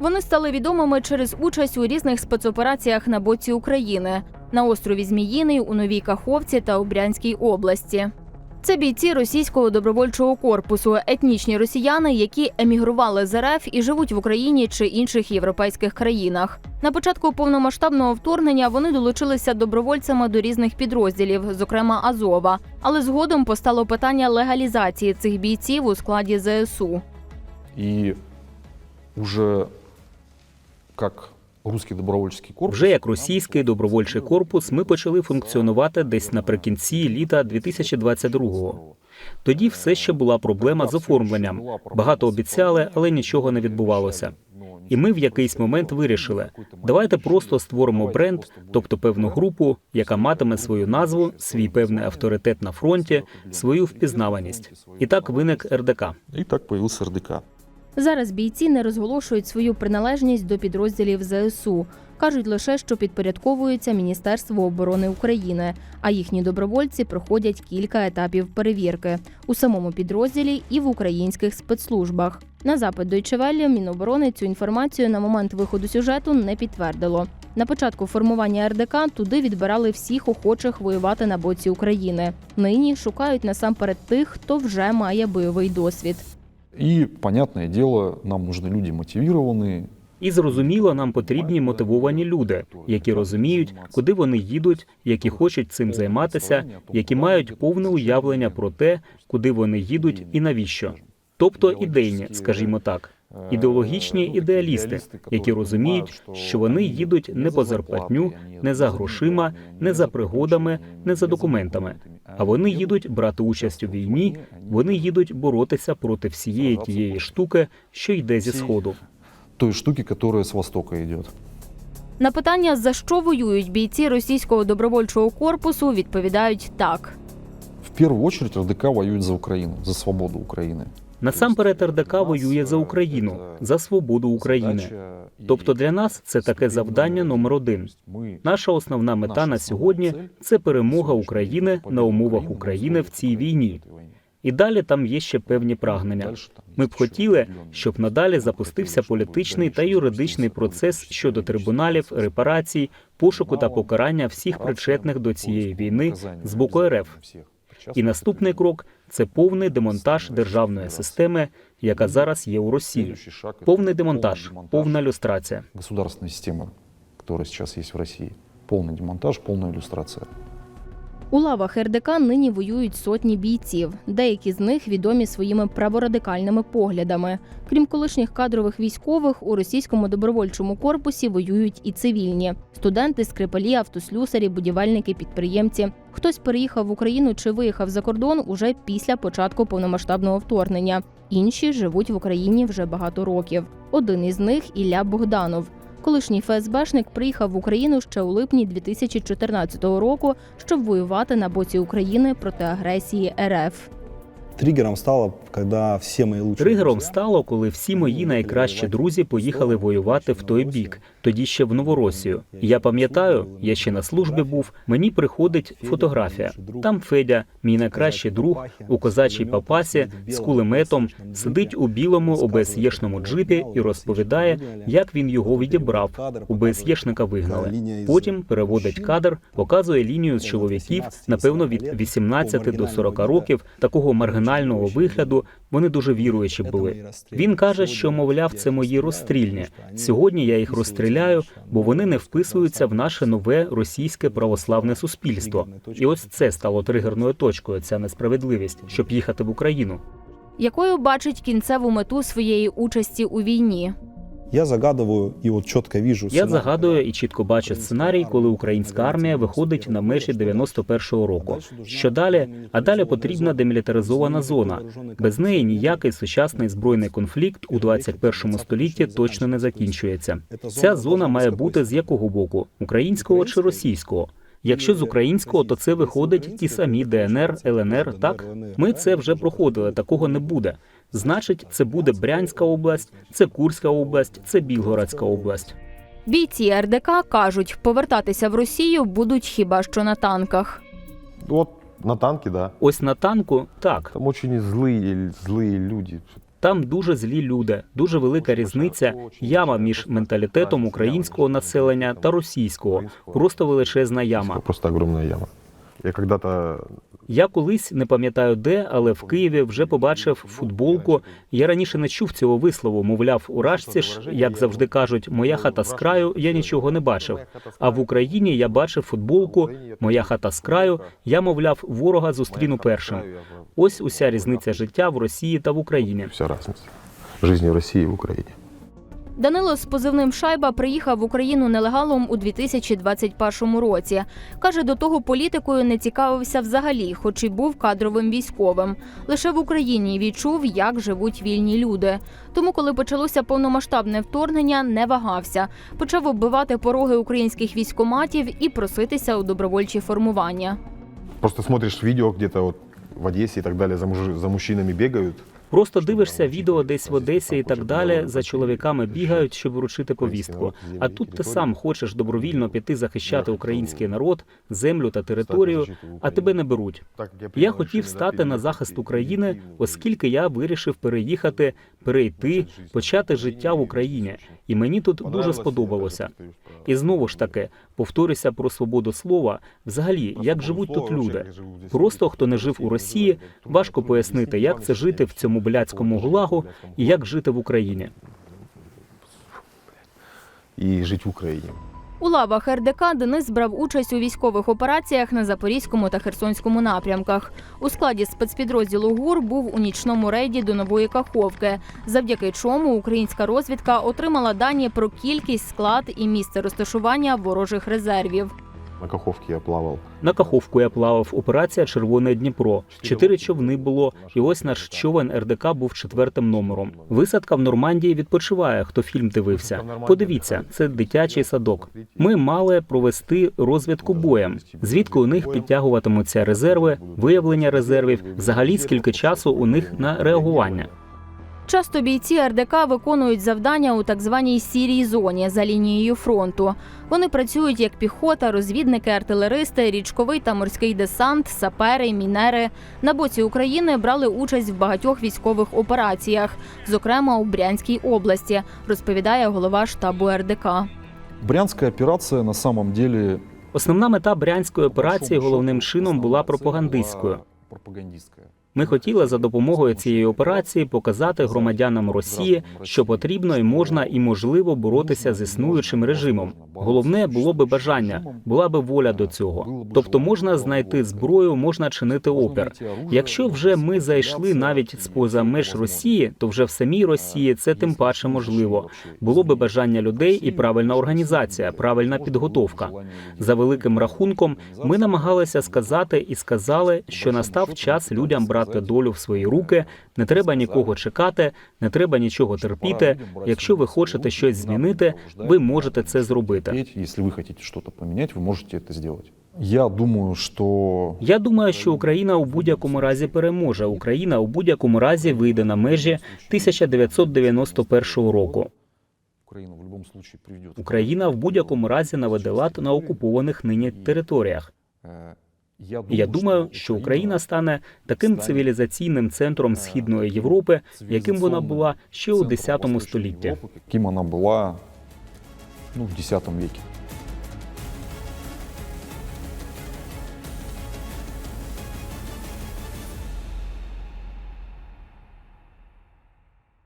Вони стали відомими через участь у різних спецопераціях на боці України на острові Зміїний, у Новій Каховці та у Брянській області. Це бійці російського добровольчого корпусу, етнічні росіяни, які емігрували з РФ і живуть в Україні чи інших європейських країнах. На початку повномасштабного вторгнення вони долучилися добровольцями до різних підрозділів, зокрема Азова. Але згодом постало питання легалізації цих бійців у складі ЗСУ. И уже как русский добровольческий корпус... Вже як російський добровольчий корпус ми почали функціонувати десь наприкінці літа 2022-го. Тоді все ще була проблема з оформленням. Багато обіцяли, але нічого не відбувалося. І ми в якийсь момент вирішили: давайте просто створимо бренд, тобто певну групу, яка матиме свою назву, свій певний авторитет на фронті, свою впізнаваність. І так виник РДК. И так появился РДК. Зараз бійці не розголошують свою приналежність до підрозділів ЗСУ. кажуть лише, що підпорядковуються Міністерству оборони України, а їхні добровольці проходять кілька етапів перевірки у самому підрозділі і в українських спецслужбах. На запит Deutsche Welle Міноборони цю інформацію на момент виходу сюжету не підтвердило. На початку формування РДК туди відбирали всіх охочих воювати на боці України. Нині шукають насамперед тих, хто вже має бойовий досвід. И, понятное дело, нам нужны люди мотивированные, І зрозуміло, нам потрібні мотивовані люди, які розуміють, куди вони їдуть, які хочуть цим займатися, які мають повне уявлення про те, куди вони їдуть і навіщо. Тобто ідейні, скажімо так, ідеологічні ідеалісти, які розуміють, що вони їдуть не по зарплатню, не за грошима, не за пригодами, не за документами. А вони їдуть брати участь у війні. Вони їдуть боротися проти всієї тієї штуки, що йде зі сходу. Тої штуки, яка з востока йде. На питання, за що воюють бійці російського добровольчого корпусу, відповідають так. В первую очередь РДК воюють за Україну, за свободу Украины. Насамперед РДК воює за Україну, за свободу України. Тобто для нас це таке завдання номер один. Наша основна мета на сьогодні це перемога України на умовах України в цій війні. І далі там є ще певні прагнення. Ми б хотіли, щоб надалі запустився політичний та юридичний процес щодо трибуналів, репарацій, пошуку та покарання всіх причетних до цієї війни з боку РФ. І наступний крок це повний демонтаж державної системи, яка зараз є у Росії. Повний демонтаж, повна люстрація. Государственної системи, яка зараз є в Росії, повний демонтаж, повна иллюстрация. У лавах РДК нині воюють сотні бійців. Деякі з них відомі своїми праворадикальними поглядами. Крім колишніх кадрових військових, у російському добровольчому корпусі воюють і цивільні: студенти, скрипалі, автослюсарі, будівельники, підприємці. Хтось переїхав в Україну чи виїхав за кордон уже після початку повномасштабного вторгнення. Інші живуть в Україні вже багато років. Один із них Ілля Богданов. Колишній ФСБшник приїхав в Україну ще у липні 2014 року, щоб воювати на боці України проти агресії РФ. Триггером стало, когда все мои лучшие Тригером стало, коли всі мої найкращі друзі поїхали воювати в той бік, тоді ще в Новоросію. Я пам'ятаю, я ще на службі був. Мені приходить фотографія. Там Федя, мій найкращий друг, у козачій папасі з кулеметом, сидить у білому ОБСЄшному джипі і розповідає, як він його відібрав. ОБСЄшника вигнали. Потім переводить кадр, показує лінію з чоловіків, напевно, від 18 до 40 років, такого маргінального вигляду. Вони дуже віруючі були. Він каже, що мовляв, це мої розстрільні. Сьогодні я їх розстріляю, бо вони не вписуються в наше нове російське православне суспільство. І ось це стало тригерною точкою. Ця несправедливість, щоб їхати в Україну. Якою бачить кінцеву мету своєї участі у війні? Я загадываю и вот четко вижу. Я загадую і чітко бачу сценарій, коли українська армія виходить на межі 91-го року. Що далі? А далі потрібна демілітаризована зона. Без неї ніякий сучасний збройний конфлікт у 21 столітті точно не закінчується. Ця зона має бути з якого боку українського чи російського. Якщо з українського, то це виходить ті самі ДНР, ЛНР. Так ми це вже проходили. Такого не буде. Значить, це буде Брянська область, це Курська область, це Білгородська область. Бійці РДК кажуть, повертатися в Росію будуть хіба що на танках. Вот на танке, да. Ось на танку так. Там очень злые, злые люди. Там дуже злі люди, дуже велика різниця, яма між менталітетом українського населення та російського. Просто величезна яма. Просто огромная яма. Я когда-то Я колись не пам'ятаю де, але в Києві вже побачив футболку. Я раніше не чув цього вислову. Мовляв, у Рашці ж, як завжди кажуть, моя хата з краю, я нічого не бачив. А в Україні я бачив футболку Моя хата з краю. Я мовляв, ворога зустріну першим. Ось уся різниця життя в Росії та в Україні. Вся разница. Жизни в России и в Украине. Данило з позивним Шайба приїхав в Україну нелегалом у 2021 році. Каже, до того політикою не цікавився взагалі, хоч і був кадровим військовим. Лише в Україні відчув, як живуть вільні люди. Тому, коли почалося повномасштабне вторгнення, не вагався. Почав оббивати пороги українських військоматів і проситися у добровольчі формування. Просто смотришь видео где-то вот в Одессе и так далее, за, мужи- за мужчинами бегают. Просто дивишся відео десь в Одесі і так далі. За чоловіками бігають, щоб вручити повістку. А тут ти сам хочеш добровільно піти захищати український народ, землю та територію, а тебе не беруть. Я хотів стати на захист України, оскільки я вирішив переїхати, перейти, почати життя в Україні, і мені тут дуже сподобалося. І знову ж таки, повторюся про свободу слова. Взагалі, як живуть тут люди? Просто хто не жив у Росії, важко пояснити, як це жити в цьому блядському гулагу і як жити в Україні. І жити в Украине. У лавах РДК Денис брав участь у військових операціях на Запорізькому та Херсонському напрямках. У складі спецпідрозділу ГУР був у нічному рейді до Нової Каховки, завдяки чому українська розвідка отримала дані про кількість, склад і місце розташування ворожих резервів. На Каховке я плавал. На Каховку я плавав. Операція Червоне Дніпро. Чотири човни було, і ось наш човен РДК був четвертим номером. Висадка в Нормандії відпочиває. Хто фільм дивився? Подивіться, це дитячий садок. Ми мали провести розвідку боєм. Звідки у них підтягуватимуться резерви, виявлення резервів, взагалі скільки часу у них на реагування. Часто бійці РДК виконують завдання у так званій сірій зоні за лінією фронту. Вони працюють як піхота, розвідники, артилеристи, річковий та морський десант, сапери, мінери. На боці України брали участь в багатьох військових операціях, зокрема у Брянській області, розповідає голова штабу РДК. Брянская операция на самом деле Основна мета брянської операції головним чином була пропагандистською. Ми хотіли за допомогою цієї операції показати громадянам Росії, що потрібно і можна і можливо боротися з існуючим режимом. Головне було би бажання, була би воля до цього. Тобто можна знайти зброю, можна чинити опір. Якщо вже ми зайшли навіть з поза меж Росії, то вже в самій Росії це тим паче можливо. Було би бажання людей і правильна організація, правильна підготовка. За великим рахунком, ми намагалися сказати і сказали, що настав час людям брати долю в свої руки. Не треба нікого чекати, не треба нічого терпіти. Якщо ви хочете щось змінити, ви можете це зробити. Если вы хотите что-то поменять, вы можете это сделать. Я думаю, что Я думаю, що Україна у будь-якому разі переможе. Україна у будь-якому разі вийде на межі 1991 року. Украина в любом случае приведет. к Україна в будь-якому разі наведе лад на окупованих нині територіях. Е, Я думаю, що Україна стане таким цивілізаційним центром східної Європи, яким вона була ще у центром X Восточной столітті. Яким вона була ну, в X веке.